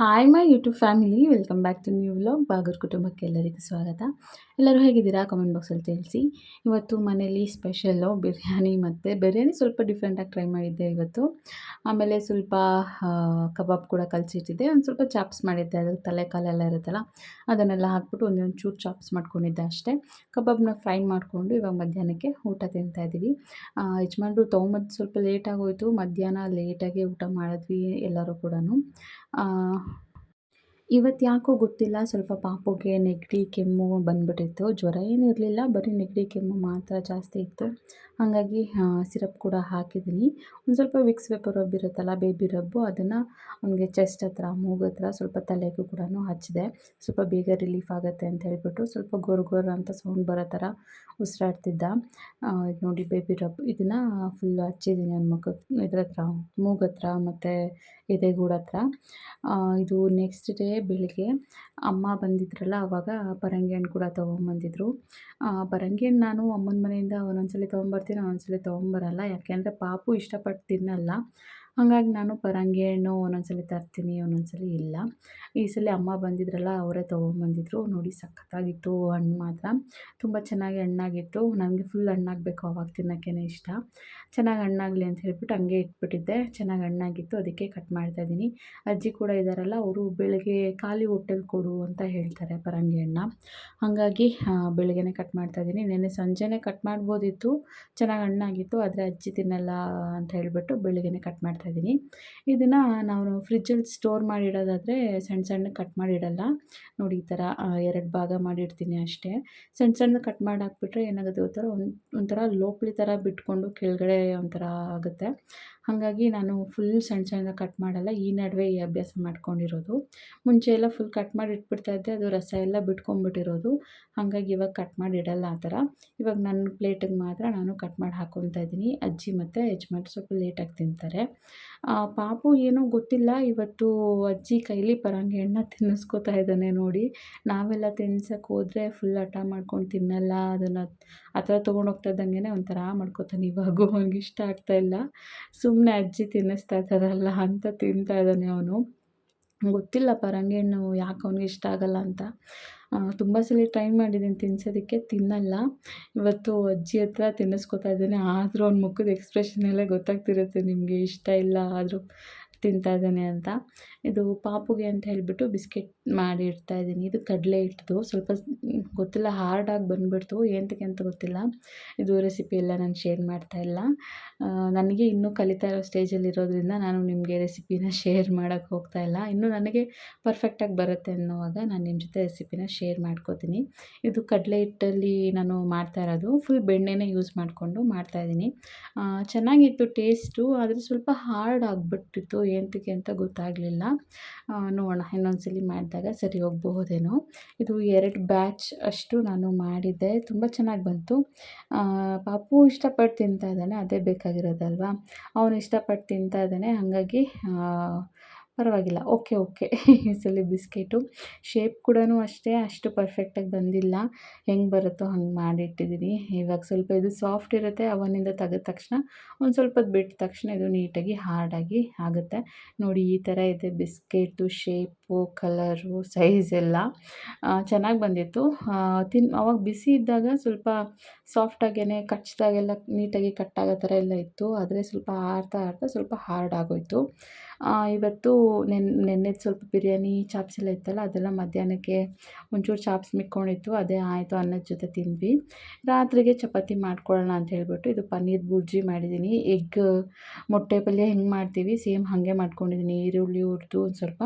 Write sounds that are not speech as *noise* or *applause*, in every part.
Hi my YouTube family welcome back to new vlog ಬಾಗರ್ ಕುಟುಂಬಕ್ಕೆ ಎಲ್ಲರಿಗೂ ಸ್ವಾಗತ. ಎಲ್ಲರೂ ಹೇಗಿದ್ದೀರಾ? ಕಮೆಂಟ್ ಬಾಕ್ಸಲ್ಲಿ ತಿಳಿಸಿ. ಇವತ್ತು ಮನೇಲಿ ಸ್ಪೆಷಲ್ಲು ಬಿರಿಯಾನಿ ಮತ್ತು ಬಿರಿಯಾನಿ ಸ್ವಲ್ಪ ಡಿಫ್ರೆಂಟಾಗಿ ಟ್ರೈ ಮಾಡಿದ್ದೆ ಇವತ್ತು. ಆಮೇಲೆ ಸ್ವಲ್ಪ ಕಬಾಬ್ ಕೂಡ ಕಲಸಿಟ್ಟಿದ್ದೆ. ಒಂದು ಸ್ವಲ್ಪ ಚಾಪ್ಸ್ ಮಾಡಿದ್ದೆ. ಅದು ತಲೆ ಕಾಲೆಲ್ಲ ಇರುತ್ತಲ್ಲ, ಅದನ್ನೆಲ್ಲ ಹಾಕ್ಬಿಟ್ಟು ಒಂದೊಂದು ಚೂರು ಚಾಪ್ಸ್ ಮಾಡ್ಕೊಂಡಿದ್ದೆ ಅಷ್ಟೇ. ಕಬಾಬ್ನ ಫ್ರೈ ಮಾಡಿಕೊಂಡು ಇವಾಗ ಮಧ್ಯಾಹ್ನಕ್ಕೆ ಊಟ ತಿಂತಾಯಿದ್ದೀವಿ ಯಜಮಾನ್ರು ತೊಗೊಂಬಂದು ಸ್ವಲ್ಪ ಲೇಟಾಗೋಯಿತು ಮಧ್ಯಾಹ್ನ ಲೇಟಾಗಿ ಊಟ ಮಾಡಿದ್ವಿ ಎಲ್ಲರೂ ಕೂಡ 嗯、ಇವತ್ತು ಯಾಕೋ ಗೊತ್ತಿಲ್ಲ, ಸ್ವಲ್ಪ ಪಾಪುಗೆ ನೆಗಡಿ ಕೆಮ್ಮು ಬಂದ್ಬಿಟ್ಟಿತ್ತು. ಜ್ವರ ಏನು ಇರಲಿಲ್ಲ, ಬರೀ ನೆಗಡಿ ಕೆಮ್ಮು ಮಾತ್ರ ಜಾಸ್ತಿ ಇತ್ತು. ಹಾಗಾಗಿ ಸಿರಪ್ ಕೂಡ ಹಾಕಿದ್ದೀನಿ. ಒಂದು ಸ್ವಲ್ಪ ವಿಕ್ಸ್ ಪೇಪರ್ ರಬ್ ಇರುತ್ತಲ್ಲ, ಬೇಬಿ ರಬ್ಬು, ಅದನ್ನು ಅವನಿಗೆ ಚೆಸ್ಟ್ ಹತ್ರ, ಮೂಗು ಹತ್ರ ಸ್ವಲ್ಪ ತಲೆಗೂ ಕೂಡ ಹಚ್ಚಿದೆ. ಸ್ವಲ್ಪ ಬೇಗ ರಿಲೀಫ್ ಆಗುತ್ತೆ ಅಂತ ಹೇಳ್ಬಿಟ್ಟು ಸ್ವಲ್ಪ ಗೊರ್ ಗೊರ್ ಅಂತ ಸೌಂಡ್ ಬರೋ ಥರ ಉಸಿರಾಡ್ತಿದ್ದ. ನೋಡಿ ಬೇಬಿ ರಬ್ ಇದನ್ನು ಫುಲ್ ಹಚ್ಚಿದ್ದೀನಿ ನನ್ನ ಮುಖ, ಇದ್ರ ಹತ್ರ ಮೂಗು ಹತ್ರ ಮತ್ತು ಎದೆಗೂಡ ಹತ್ರ ಇದು ನೆಕ್ಸ್ಟ್ ಡೇ ಬೆಳಿಗ್ಗೆ ಅಮ್ಮ ಬಂದಿದ್ರಲ್ಲ ಆವಾಗ ಪರಂಗಿ ಹಣ್ಣು ಕೂಡ ತೊಗೊಂಬಂದಿದ್ರು. ಪರಂಗಿ ಹಣ್ಣು ನಾನು ಅಮ್ಮನ ಮನೆಯಿಂದ ಒಂದೊಂದ್ಸಲಿ ತೊಗೊಂಬರ್ತೀನಿ, ಒಂದೊಂದ್ಸಲಿ ತೊಗೊಂಬರಲ್ಲ. ಯಾಕೆಂದರೆ ಪಾಪು ಇಷ್ಟಪಟ್ಟು ತಿನ್ನಲ್ಲ. ಹಾಗಾಗಿ ನಾನು ಪರಂಗಿ ಹಣ್ಣು ಒಂದೊಂದ್ಸಲಿ ತರ್ತೀನಿ, ಒಂದೊಂದ್ಸಲಿ ಇಲ್ಲ. ಈ ಸಲ ಅಮ್ಮ ಬಂದಿದ್ರಲ್ಲ, ಅವರೇ ತೊಗೊಂಬಂದಿದ್ರು ನೋಡಿ ಸಖತ್ತಾಗಿತ್ತು ಹಣ್ಣು ಮಾತ್ರ. ತುಂಬ ಚೆನ್ನಾಗಿ ಹಣ್ಣಾಗಿತ್ತು. ನನಗೆ ಫುಲ್ ಹಣ್ಣಾಗಬೇಕು ಅವಾಗ ತಿನ್ನೋಕ್ಕೇ ಇಷ್ಟ. ಚೆನ್ನಾಗಿ ಹಣ್ಣಾಗಲಿ ಅಂತ ಹೇಳ್ಬಿಟ್ಟು ಹಂಗೆ ಇಟ್ಬಿಟ್ಟಿದ್ದೆ. ಚೆನ್ನಾಗಿ ಹಣ್ಣಾಗಿತ್ತು. ಅದಕ್ಕೆ ಕಟ್ ಮಾಡ್ತಾಯಿದ್ದೀನಿ ಅಜ್ಜಿ ಕೂಡ ಇದ್ದಾರಲ್ಲ ಅವರು ಬೆಳಗ್ಗೆ ಖಾಲಿ ಹೊಟ್ಟೆಲಿ ಕೊಡು ಅಂತ ಹೇಳ್ತಾರೆ ಪರಂಗಿ ಹಣ್ಣ. ಹಾಗಾಗಿ ಬೆಳಗ್ಗೆನೇ ಕಟ್ ಮಾಡ್ತಾಯಿದ್ದೀನಿ ನೆನ್ನೆ ಸಂಜೆನೇ ಕಟ್ ಮಾಡ್ಬೋದಿತ್ತು. ಚೆನ್ನಾಗಿ ಹಣ್ಣಾಗಿತ್ತು. ಆದರೆ ಅಜ್ಜಿ ತಿನ್ನಲ್ಲ ಅಂತ ಹೇಳಿಬಿಟ್ಟು ಬೆಳಗ್ಗೆನೇ ಕಟ್ ಮಾಡ್ತಾಯಿದ್ದೀನಿ ಇದನ್ನು ನಾವು ಫ್ರಿಜ್ಜಲ್ಲಿ ಸ್ಟೋರ್ ಮಾಡಿಡೋದಾದರೆ ಸಣ್ಣ ಸಣ್ಣ ಕಟ್ ಮಾಡಿಡಲ್ಲ. ನೋಡಿ ಈ ಥರ ಎರಡು ಭಾಗ ಮಾಡಿಡ್ತೀನಿ ಅಷ್ಟೇ. ಸಣ್ಣ ಸಣ್ಣ ಕಟ್ ಮಾಡಿ ಹಾಕ್ಬಿಟ್ರೆ ಏನಾಗುತ್ತೆ ಒಂಥರ ಒಂಥರ ಲೋಪಲಿ ಥರ ಬಿಟ್ಕೊಂಡು ಕೆಳಗಡೆ ಒಂಥರ ಆಗುತ್ತೆ. ಹಾಗಾಗಿ ನಾನು ಫುಲ್ ಸಣ್ಣ ಸಣ್ಣ ಕಟ್ ಮಾಡಲ್ಲ, ಈ ನಡುವೆ ಈ ಅಭ್ಯಾಸ ಮಾಡ್ಕೊಂಡಿರೋದು. ಮುಂಚೆ ಎಲ್ಲ ಫುಲ್ ಕಟ್ ಮಾಡಿ ಇಟ್ಬಿಡ್ತಾ ಇದ್ದೆ, ಅದು ರಸ ಎಲ್ಲ ಬಿಟ್ಕೊಂಡ್ಬಿಟ್ಟಿರೋದು. ಹಾಗಾಗಿ ಇವಾಗ ಕಟ್ ಮಾಡಿ ಇಡಲ್ಲ ಆ ಥರ. ಇವಾಗ ನನ್ನ ಪ್ಲೇಟಿಗೆ ಮಾತ್ರ ನಾನು ಕಟ್ ಮಾಡಿ ಹಾಕ್ಕೊತಾ ಇದ್ದೀನಿ. ಅಜ್ಜಿ ಮತ್ತು ಯಜಮಾನ್ರು ಸ್ವಲ್ಪ ಲೇಟಾಗಿ ತಿಂತಾರೆ. ಪಾಪು ಏನೋ ಗೊತ್ತಿಲ್ಲ, ಇವತ್ತು ಅಜ್ಜಿ ಕೈಲಿ ಪರಂಗಿ ಹಣ್ಣ ತಿನ್ನಿಸ್ಕೊತಾ ಇದ್ದಾನೆ ನೋಡಿ. ನಾವೆಲ್ಲ ತಿನ್ಸಕ್ಕೆ ಹೋದರೆ ಫುಲ್ ಹಠ ಮಾಡ್ಕೊಂಡು ತಿನ್ನಲ್ಲ, ಅದನ್ನು ಆ ಥರ ತೊಗೊಂಡು ಹೋಗ್ತಾ ಇದ್ದಂಗೆ ಒಂಥರ ಮಾಡ್ಕೊತಾನೆ. ಇವಾಗೂ ಅವ್ನಿಗೆ ಇಷ್ಟ ಆಗ್ತಾಯಿಲ್ಲ ಸುಮ್ಮನೆ ಅಜ್ಜಿ ತಿನ್ನಿಸ್ತಾ ಇದ್ದಾರಲ್ಲ ಅಂತ ತಿಂತಾ ಇದ್ದಾನೆ ಅವನು. ಗೊತ್ತಿಲ್ಲ ಪರಂಗಿ ಹಣ್ಣು ಯಾಕೆ ಅವ್ನಿಗೆ ಇಷ್ಟ ಆಗಲ್ಲ ಅಂತ. ತುಂಬ ಸಲ ಟ್ರೈ ಮಾಡಿದ್ದೀನಿ ತಿನ್ಸೋದಕ್ಕೆ, ತಿನ್ನಲ್ಲ. ಇವತ್ತು ಅಜ್ಜಿ ಹತ್ರ ತಿನ್ನಿಸ್ಕೊತಾ ಇದ್ದೇನೆ. ಆದರೂ ಅವ್ನ ಮುಖದ ಎಕ್ಸ್ಪ್ರೆಷನಲ್ಲೇ ಗೊತ್ತಾಗ್ತಿರುತ್ತೆ ನಿಮಗೆ ಇಷ್ಟ ಇಲ್ಲ, ಆದರೂ. ತಿಂತಾ ಇದ್ದಾನೆ ಅಂತ. ಇದು ಪಾಪುಗೆ ಅಂತ ಹೇಳಿಬಿಟ್ಟು ಬಿಸ್ಕೆಟ್ ಮಾಡಿ ಇಡ್ತಾಯಿದ್ದೀನಿ ಇದು ಕಡಲೆ ಹಿಟ್ಟದು ಸ್ವಲ್ಪ ಗೊತ್ತಿಲ್ಲ ಹಾರ್ಡಾಗಿ ಬಂದುಬಿಡ್ತು. ಏನಕ್ಕೆ ಅಂತ ಗೊತ್ತಿಲ್ಲ. ಇದು ರೆಸಿಪಿ ಎಲ್ಲ ನಾನು ಶೇರ್ ಮಾಡ್ತಾ ಇಲ್ಲ. ನನಗೆ ಇನ್ನೂ ಕಲಿತಾ ಇರೋ ಸ್ಟೇಜಲ್ಲಿ ಇರೋದ್ರಿಂದ ನಾನು ನಿಮಗೆ ರೆಸಿಪಿನ ಶೇರ್ ಮಾಡೋಕ್ಕೆ ಹೋಗ್ತಾ ಇಲ್ಲ. ಇನ್ನೂ ನನಗೆ ಪರ್ಫೆಕ್ಟಾಗಿ ಬರುತ್ತೆ ಅನ್ನೋವಾಗ ನಾನು ನಿಮ್ಮ ಜೊತೆ ರೆಸಿಪಿನ ಶೇರ್ ಮಾಡ್ಕೋತೀನಿ. ಇದು ಕಡಲೆ ಹಿಟ್ಟಲ್ಲಿ ನಾನು ಮಾಡ್ತಾ ಇರೋದು. ಫುಲ್ ಬೆಣ್ಣೆನೇ ಯೂಸ್ ಮಾಡಿಕೊಂಡು ಮಾಡ್ತಾಯಿದ್ದೀನಿ ಚೆನ್ನಾಗಿತ್ತು ಟೇಸ್ಟು ಆದರೆ ಸ್ವಲ್ಪ ಹಾರ್ಡ್ ಆಗಿಬಿಟ್ಟಿತ್ತು. ಏನಕ್ಕೆ ಅಂತ ಗೊತ್ತಾಗಲಿಲ್ಲ. ನೋಡೋಣ ಇನ್ನೊಂದು ಸಲ ಮಾಡಿದಾಗ ಸರಿ ಹೋಗಬಹುದೇನೋ. ಇದು ಎರಡು ಬ್ಯಾಚ್ ಅಷ್ಟು ನಾನು ಮಾಡಿದ್ದೆ. ತುಂಬ ಚೆನ್ನಾಗಿ ಬಂತು. ಪಾಪು ಇಷ್ಟಪಟ್ಟು ತಿಂತಾ ಇದ್ದಾನೆ, ಅದೇ ಬೇಕಾಗಿರೋದಲ್ವಾ? ಅವನು ಇಷ್ಟಪಟ್ಟು ತಿಂತಾ ಇದ್ದಾನೆ, ಹಾಗಾಗಿ ಪರವಾಗಿಲ್ಲ. Okay okay. ಈ ಸಲ ಬಿಸ್ಕೆಟು. ಶೇಪ್ ಕೂಡ ಅಷ್ಟೇ, ಅಷ್ಟು ಪರ್ಫೆಕ್ಟಾಗಿ ಬಂದಿಲ್ಲ. ಹೆಂಗೆ ಬರುತ್ತೋ ಹಂಗೆ ಮಾಡಿಟ್ಟಿದ್ದೀನಿ ಇವಾಗ ಸ್ವಲ್ಪ ಇದು ಸಾಫ್ಟ್ ಇರುತ್ತೆ, ಅವನಿಂದ ತೆಗೆದ ತಕ್ಷಣ ಒಂದು ಸ್ವಲ್ಪ ಬಿಟ್ಟ ತಕ್ಷಣ ಇದು ನೀಟಾಗಿ ಹಾರ್ಡಾಗಿ ಆಗುತ್ತೆ. ನೋಡಿ, ಈ ಥರ ಇದೆ ಬಿಸ್ಕೆಟು, ಶೇಪು ಕಲರು ಸೈಜ್ ಎಲ್ಲ. ಚೆನ್ನಾಗಿ ಬಂದಿತ್ತು. ತಿನ್, ಅವಾಗ ಬಿಸಿ ಇದ್ದಾಗ ಸ್ವಲ್ಪ ಸಾಫ್ಟಾಗೇ ಕಚ್ಚಿದಾಗೆಲ್ಲ ನೀಟಾಗಿ ಕಟ್ ಆಗೋ ಥರ ಎಲ್ಲ ಇತ್ತು. ಆದರೆ ಸ್ವಲ್ಪ ಆರ್ತಾ ಆರ್ತಾ ಸ್ವಲ್ಪ ಹಾರ್ಡ್ ಆಗೋಯಿತು. ಇವತ್ತು ನೆನ್, ನೆನ್ನೆದು ಸ್ವಲ್ಪ ಬಿರಿಯಾನಿ ಚಾಪ್ಸ್ ಎಲ್ಲ ಇತ್ತಲ್ಲ, ಅದೆಲ್ಲ ಮಧ್ಯಾಹ್ನಕ್ಕೆ ಒಂಚೂರು ಚಾಪ್ಸ್ ಮಿಕ್ಕೊಂಡಿತ್ತು, ಅದೇ ಆಯಿತು ಅನ್ನದ ಜೊತೆ ತಿಂದ್ವಿ. ರಾತ್ರಿಗೆ ಚಪಾತಿ ಮಾಡ್ಕೊಳ್ಳೋಣ ಅಂತ ಹೇಳ್ಬಿಟ್ಟು ಇದು ಪನ್ನೀರ್ ಬುರ್ಜಿ ಮಾಡಿದ್ದೀನಿ. ಎಗ್, ಮೊಟ್ಟೆ ಪಲ್ಯ ಹೆಂಗೆ ಮಾಡ್ತೀವಿ, ಸೇಮ್ ಹಾಗೆ ಮಾಡ್ಕೊಂಡಿದ್ದೀನಿ. ಈರುಳ್ಳಿ ಹುರಿದು ಒಂದು ಸ್ವಲ್ಪ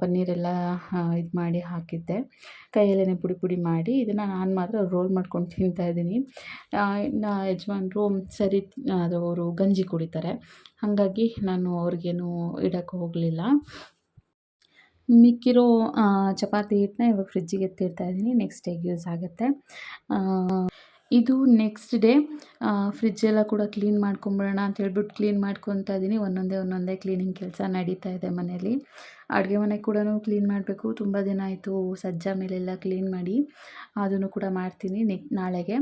ಪನ್ನೀರೆಲ್ಲ ಇದು ಮಾಡಿ ಹಾಕಿದ್ದೆ. ಕೈಯಲ್ಲೇ ಪುಡಿ ಪುಡಿ ಮಾಡಿ, ಇದನ್ನು ನಾನು ಮಾತ್ರ ರೋಲ್ ಮಾಡ್ಕೊಂಡು ತಿಂತಾ ಇದ್ದೀನಿ. ಇನ್ನು ಯಜಮಾನ್ರು ಸರಿ, ಅದು ಅವರು ಗಂಜಿ ಕುಡಿತಾರೆ. ಹಾಗಾಗಿ ನಾನು ಅವ್ರಿಗೇನು ಇಡೋಕ್ಕೆ ಹೋಗಲಿಲ್ಲ. ಮಿಕ್ಕಿರೋ ಚಪಾತಿ ಹಿಟ್ಟನ್ನ ಇವಾಗ ಫ್ರಿಜ್ಜಿಗೆ ಎತ್ತಿರ್ತಾ ಇದ್ದೀನಿ. ನೆಕ್ಸ್ಟ್ ಡೇಗೆ ಯೂಸ್ ಆಗುತ್ತೆ. ಇದು ನೆಕ್ಸ್ಟ್ ಡೇ ಫ್ರಿಜ್ಜೆಲ್ಲ ಕೂಡ ಕ್ಲೀನ್ ಮಾಡ್ಕೊಂಬಿಡೋಣ ಅಂತ ಹೇಳ್ಬಿಟ್ಟು ಕ್ಲೀನ್ ಮಾಡ್ಕೊತಾ ಇದ್ದೀನಿ. ಒಂದೊಂದೇ ಒಂದೊಂದೇ ಕ್ಲೀನಿಂಗ್ ಕೆಲಸ ನಡೀತಾ ಇದೆ ಮನೇಲಿ ಅಡುಗೆ ಮನೆ ಕೂಡ ಕ್ಲೀನ್ ಮಾಡಬೇಕು. ತುಂಬ ದಿನ ಆಯಿತು ಸಜ್ಜ ಮೇಲೆಲ್ಲ ಕ್ಲೀನ್ ಮಾಡಿ ಅದನ್ನು ಕೂಡ ಮಾಡ್ತೀನಿ ನೆಕ್ ನಾಳೆಗೆ.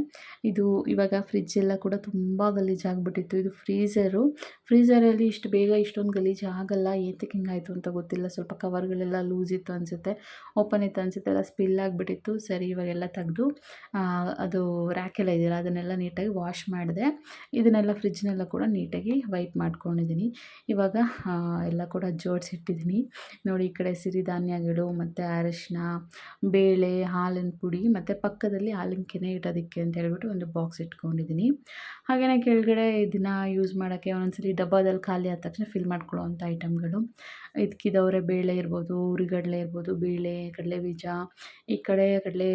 ಇದು ಇವಾಗ ಫ್ರಿಜ್ಜೆಲ್ಲ ಕೂಡ ತುಂಬ ಗಲೀಜಾಗ್ಬಿಟ್ಟಿತ್ತು ಇದು ಫ್ರೀಝರು ಫ್ರೀಝರಲ್ಲಿ ಇಷ್ಟು ಬೇಗ ಇಷ್ಟೊಂದು ಗಲೀಜು ಆಗಲ್ಲ. ಏತಕ್ಕೆ ಹಿಂಗಾಯಿತು ಅಂತ ಗೊತ್ತಿಲ್ಲ. ಸ್ವಲ್ಪ ಕವರ್ಗಳೆಲ್ಲ ಲೂಸ್ ಇತ್ತು ಅನಿಸುತ್ತೆ. ಓಪನ್ ಇತ್ತು ಅನಿಸುತ್ತೆ. ಎಲ್ಲ ಸ್ಪಿಲ್ ಆಗಿಬಿಟ್ಟಿತ್ತು. ಸರಿ, ಇವಾಗೆಲ್ಲ ತೆಗೆದು ಅದು ರ್ಯಾಕೆಲ್ಲ ಇದೆಯಲ್ಲ, ಅದನ್ನೆಲ್ಲ ನೀಟಾಗಿ ವಾಶ್ ಮಾಡಿದೆ. ಇದನ್ನೆಲ್ಲ ಫ್ರಿಜ್ನೆಲ್ಲ ಕೂಡ ನೀಟಾಗಿ ವೈಪ್ ಮಾಡ್ಕೊಂಡಿದ್ದೀನಿ. ಇವಾಗ ಎಲ್ಲ ಕೂಡ ಜೋಡಿಸಿಟ್ಟಿದ್ದೀನಿ. ನೋಡಿ ಈ ಕಡೆ ಸಿರಿಧಾನ್ಯಗಳು ಮತ್ತು ಅರಶಿನ ಬೇಳೆ, ಹಾಲಿನ ಪುಡಿ, ಮತ್ತು ಪಕ್ಕದಲ್ಲಿ ಹಾಲಿನ ಕೆನೆ ಇಡೋದಕ್ಕೆ ಅಂತ ಹೇಳ್ಬಿಟ್ಟು ಒಂದು ಬಾಕ್ಸ್ ಇಟ್ಕೊಂಡಿದ್ದೀನಿ. ಹಾಗೆಯೇ ಕೆಳಗಡೆ ಇದನ್ನು ಯೂಸ್ ಮಾಡೋಕ್ಕೆ ಒಂದೊಂದ್ಸಲಿ ಡಬ್ಬದಲ್ಲಿ ಖಾಲಿ ಆದ ತಕ್ಷಣ ಫಿಲ್ ಮಾಡ್ಕೊಳ್ಳೋ ಅಂಥ ಐಟಮ್ಗಳು ಇದಕ್ಕಿದವರೆ ಬೇಳೆ ಇರ್ಬೋದು, ಉರಿಗಡಲೆ ಇರ್ಬೋದು, ಬೇಳೆ ಕಡಲೆ ಬೀಜ ಈ ಕಡೆ ಕಡಲೆ